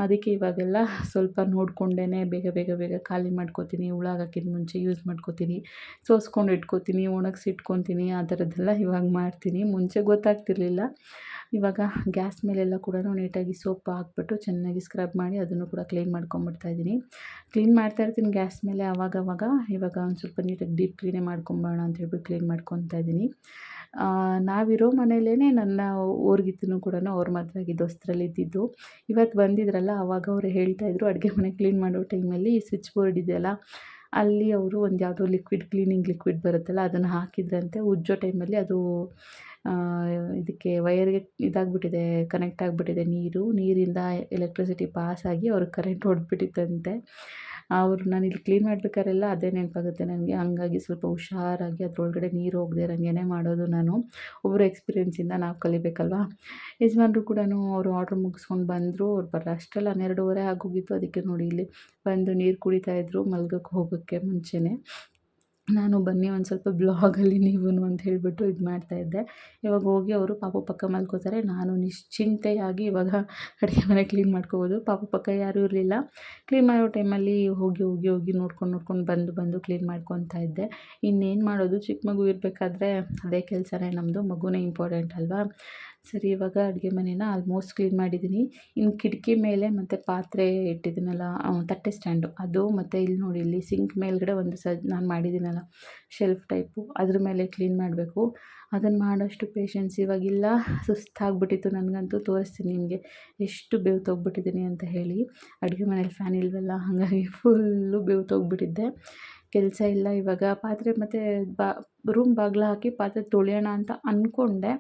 ಅದಕ್ಕೆ ಇವಾಗೆಲ್ಲ ಸ್ವಲ್ಪ ನೋಡಿಕೊಂಡೇ ಬೇಗ ಬೇಗ ಬೇಗ ಖಾಲಿ ಮಾಡ್ಕೋತೀನಿ, ಹುಳ ಹಾಕಿದ ಮುಂಚೆ ಯೂಸ್ ಮಾಡ್ಕೋತೀನಿ, ಸೋಸ್ಕೊಂಡು ಇಟ್ಕೋತೀನಿ ಒಣಗಿಸಿ ಇಟ್ಕೊತೀನಿ ಆ ಥರದ್ದೆಲ್ಲ ಇವಾಗ ಮಾಡ್ತೀನಿ. ಮುಂಚೆ ಗೊತ್ತಾಗ್ತಿರ್ಲಿಲ್ಲ. ಇವಾಗ ಗ್ಯಾಸ್ ಮೇಲೆಲ್ಲ ಕೂಡ ನೀಟಾಗಿ ಸೋಪ್ ಹಾಕ್ಬಿಟ್ಟು ಚೆನ್ನಾಗಿ ಸ್ಕ್ರಬ್ ಮಾಡಿ ಅದನ್ನು ಕೂಡ ಕ್ಲೀನ್ ಮಾಡ್ಕೊಂಬಿಡ್ತಾಯಿದ್ದೀನಿ ಕ್ಲೀನ್ ಮಾಡ್ತಾ ಇರ್ತೀನಿ ಗ್ಯಾಸ್ ಮೇಲೆ ಆವಾಗವಾಗ. ಇವಾಗ ಒಂದು ಸ್ವಲ್ಪ ನೀಟಾಗಿ ಡೀಪ್ ಕ್ಲೀನೇ ಮಾಡ್ಕೊಂಬೋಣ ಅಂತ ಹೇಳ್ಬಿಟ್ಟು ಕ್ಲೀನ್ ಮಾಡ್ಕೊತಾ ಇದ್ದೀನಿ. ನಾವಿರೋ ಮನೇಲೇ ನನ್ನ ಊರ್ಗಿತ್ತೂ ಕೂಡ ಅವ್ರ ಮದುವೆ ಆಗಿದ್ದು ಹೊಸ್ತ್ರಲ್ಲಿ ಇದ್ದಿದ್ದು ಇವತ್ತು ಬಂದಿದ್ರಲ್ಲ ಆವಾಗ ಅವರು ಹೇಳ್ತಾಯಿದ್ರು ಅಡುಗೆ ಮನೆ ಕ್ಲೀನ್ ಮಾಡೋ ಟೈಮಲ್ಲಿ ಸ್ವಿಚ್ ಬೋರ್ಡ್ ಇದೆಯಲ್ಲ, ಅಲ್ಲಿ ಅವರು ಒಂದು ಯಾವುದೋ ಲಿಕ್ವಿಡ್ ಕ್ಲೀನಿಂಗ್ ಲಿಕ್ವಿಡ್ ಬರುತ್ತಲ್ಲ, ಅದನ್ನು ಹಾಕಿದ್ರಂತೆ. ಉಜ್ಜೋ ಟೈಮಲ್ಲಿ ಅದು ಇದಕ್ಕೆ ವಯರ್ಗೆ ಇದಾಗ್ಬಿಟ್ಟಿದೆ ಕನೆಕ್ಟ್ ಆಗಿಬಿಟ್ಟಿದೆ ನೀರು. ನೀರಿಂದ ಎಲೆಕ್ಟ್ರಿಸಿಟಿ ಪಾಸ್ ಆಗಿ ಅವ್ರಿಗೆ ಕರೆಂಟ್ ಹೊಡೆದ್ಬಿಟ್ಟಿತ್ತಂತೆ ಅವರು ನಾನು ಇಲ್ಲಿ ಕ್ಲೀನ್ ಮಾಡ್ಬೇಕಾರೆಲ್ಲ ಅದೇ ನೆನಪಾಗುತ್ತೆ ನನಗೆ. ಹಾಗಾಗಿ ಸ್ವಲ್ಪ ಹುಷಾರಾಗಿ ಅದರೊಳಗಡೆ ನೀರು ಹೋಗದೆ ಇರೋಂಗೆ ಮಾಡೋದು ನಾನು. ಒಬ್ಬರು ಎಕ್ಸ್ಪೀರಿಯೆನ್ಸಿಂದ ನಾವು ಕಲಿಬೇಕಲ್ವಾ? ಯಜಮಾನ್ರು ಕೂಡ ಅವರು ಆರ್ಡ್ರ್ ಮುಗಿಸ್ಕೊಂಡು ಬಂದರು. ಅವ್ರು ಬರೋ ಅಷ್ಟೆಲ್ಲ ಹನ್ನೆರಡುವರೆ ಆಗೋಗಿತ್ತು. ಅದಕ್ಕೆ ನೋಡಿ ಇಲ್ಲಿ ಬಂದು ನೀರು ಕುಡಿತಾಯಿದ್ರು ಮಲ್ಗಕ್ಕೆ ಹೋಗೋಕ್ಕೆ ಮುಂಚೆನೇ. ನಾನು ಬನ್ನಿ, ಒಂದು ಸ್ವಲ್ಪ ಬ್ಲಾಗಲ್ಲಿ ನೀವೂ ಅಂತ ಹೇಳಿಬಿಟ್ಟು ಇದು ಮಾಡ್ತಾಯಿದ್ದೆ ಇವಾಗ ಹೋಗಿ ಅವರು ಪಾಪ ಪಕ್ಕ ಮಲ್ಕೋತಾರೆ. ನಾನು ನಿಶ್ಚಿಂತೆಯಾಗಿ ಇವಾಗ ಅಡುಗೆ ಮನೆ ಕ್ಲೀನ್ ಮಾಡ್ಕೋಬೋದು. ಪಾಪ ಪಕ್ಕ ಯಾರೂ ಇರಲಿಲ್ಲ. ಕ್ಲೀನ್ ಮಾಡೋ ಟೈಮಲ್ಲಿ ಹೋಗಿ ಹೋಗಿ ಹೋಗಿ ನೋಡ್ಕೊಂಡು ನೋಡ್ಕೊಂಡು ಬಂದು ಬಂದು ಕ್ಲೀನ್ ಮಾಡ್ಕೊತಾ ಇದ್ದೆ. ಇನ್ನೇನು ಮಾಡೋದು? ಚಿಕ್ಕ ಮಗು ಇರಬೇಕಾದ್ರೆ ಅದೇ ಕೆಲಸನೇ ನಮ್ಮದು ಮಗುನೇ ಇಂಪಾರ್ಟೆಂಟ್ ಅಲ್ವಾ? ಸರಿ, ಇವಾಗ ಅಡುಗೆ ಮನೇನ ಆಲ್ಮೋಸ್ಟ್ ಕ್ಲೀನ್ ಮಾಡಿದ್ದೀನಿ ಇನ್ನು ಕಿಟಕಿ ಮೇಲೆ ಮತ್ತು ಪಾತ್ರೆ ಇಟ್ಟಿದ್ದೀನಲ್ಲ ತಟ್ಟೆ ಸ್ಟ್ಯಾಂಡು ಅದು ಮತ್ತು ಇಲ್ಲಿ ನೋಡಿ, ಇಲ್ಲಿ ಸಿಂಕ್ ಮೇಲ್ಗಡೆ ಒಂದು ಸ, ನಾನು ಮಾಡಿದ್ದೀನಲ್ಲ ಶೆಲ್ಫ್ ಟೈಪು ಅದ್ರ ಮೇಲೆ ಕ್ಲೀನ್ ಮಾಡಬೇಕು. ಅದನ್ನು ಮಾಡೋಷ್ಟು ಪೇಷನ್ಸ್ ಇವಾಗಿಲ್ಲ, ಸುಸ್ತಾಗ್ಬಿಟ್ಟಿತ್ತು ನನಗಂತೂ, ತೋರಿಸ್ತೀನಿ ನಿಮಗೆ. ಎಷ್ಟು ಬೇವ್ತೋಗ್ಬಿಟ್ಟಿದ್ದೀನಿ ಅಂತ ಹೇಳಿ. ಅಡುಗೆ ಮನೇಲಿ ಫ್ಯಾನ್ ಇಲ್ವಲ್ಲ, ಹಾಗಾಗಿ ಫುಲ್ಲು ಬೇವ್ತೋಗ್ಬಿಟ್ಟಿದ್ದೆ ಕೆಲಸ ಇಲ್ಲ ಇವಾಗ. ಪಾತ್ರೆ ಮತ್ತು ಬಾ ರೂಮ್ ಬಾಗಿಲು ಹಾಕಿ ಪಾತ್ರೆ ತೊಳೆಯೋಣ ಅಂತ ಅಂದ್ಕೊಂಡೆ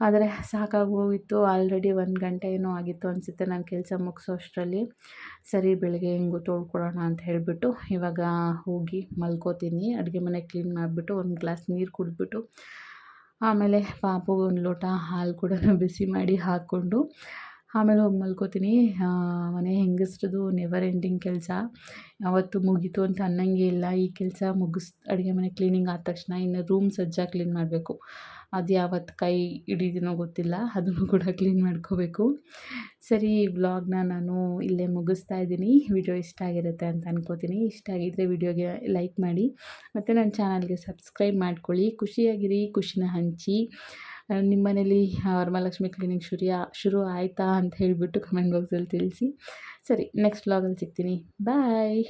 ಆದರೆ ಸಾಕಾಗಿ ಹೋಗಿತ್ತು. ಆಲ್ರೆಡಿ ಒಂದು ಗಂಟೆ ಏನೋ ಆಗಿತ್ತು ಅನಿಸುತ್ತೆ ನಾನು ಕೆಲಸ ಮುಗಿಸೋ ಅಷ್ಟರಲ್ಲಿ. ಸರಿ, ಬೆಳಗ್ಗೆ ಹೆಂಗೂ ತೊಳ್ಕೊಳ್ಳೋಣ ಅಂತ ಹೇಳಿಬಿಟ್ಟು ಇವಾಗ ಹೋಗಿ ಮಲ್ಕೋತೀನಿ. ಅಡುಗೆ ಮನೆ ಕ್ಲೀನ್ ಮಾಡಿಬಿಟ್ಟು ಒಂದು ಗ್ಲಾಸ್ ನೀರು ಕುಡಿದ್ಬಿಟ್ಟು ಆಮೇಲೆ ಪಾಪು ಒಂದು ಲೋಟ ಹಾಲು ಕೂಡ ಬಿಸಿ ಮಾಡಿ ಹಾಕ್ಕೊಂಡು ಆಮೇಲೆ ಹೋಗಿ ಮಲ್ಕೋತೀನಿ. ಮನೆ ಹೆಂಗಸ್ರದ್ದು ನೆವರ್ ಎಂಡಿಂಗ್ ಕೆಲಸ. ಯಾವತ್ತು ಮುಗೀತು ಅಂತ ಅನ್ನೋಂಗೆ ಇಲ್ಲ. ಈ ಕೆಲಸ ಮುಗಿಸ್, ಅಡುಗೆ ಮನೆ ಕ್ಲೀನಿಂಗ್ ಆದ ತಕ್ಷಣ ಇನ್ನು ರೂಮ್ ಸಜ್ಜಾ ಕ್ಲೀನ್ ಮಾಡಬೇಕು. ಅದು ಯಾವತ್ತು ಕೈ ಹಿಡಿದಿನೋ ಗೊತ್ತಿಲ್ಲ. ಅದನ್ನು ಕೂಡ ಕ್ಲೀನ್ ಮಾಡ್ಕೋಬೇಕು. ಸರಿ ವ್ಲಾಗ್ನ ನಾನು ಇಲ್ಲೇ ಮುಗಿಸ್ತಾ ಇದ್ದೀನಿ. ವಿಡಿಯೋ ಇಷ್ಟ ಆಗಿರುತ್ತೆ ಅಂತ ಅನ್ಕೋತೀನಿ. ಇಷ್ಟ ಆಗಿದ್ದರೆ ವಿಡಿಯೋಗೆ ಲೈಕ್ ಮಾಡಿ. ಮತ್ತು ನನ್ನ ಚಾನಲ್ಗೆ ಸಬ್ಸ್ಕ್ರೈಬ್ ಮಾಡ್ಕೊಳ್ಳಿ. ಖುಷಿಯಾಗಿರಿ, ಖುಷಿನ ಹಂಚಿ. ನಿಮ್ಮ ಮನೇಲಿ ವರಮಹಾಲಕ್ಷ್ಮಿ ಕ್ಲಿನಿಕ್ ಶುರಿಯ ಶುರು ಆಯಿತಾ ಅಂತ ಹೇಳಿಬಿಟ್ಟು ಕಮೆಂಟ್ ಬಾಕ್ಸಲ್ಲಿ ತಿಳಿಸಿ. ಸರಿ ನೆಕ್ಸ್ಟ್ ವ್ಲಾಗಲ್ಲಿ ಸಿಗ್ತೀನಿ. ಬಾಯ್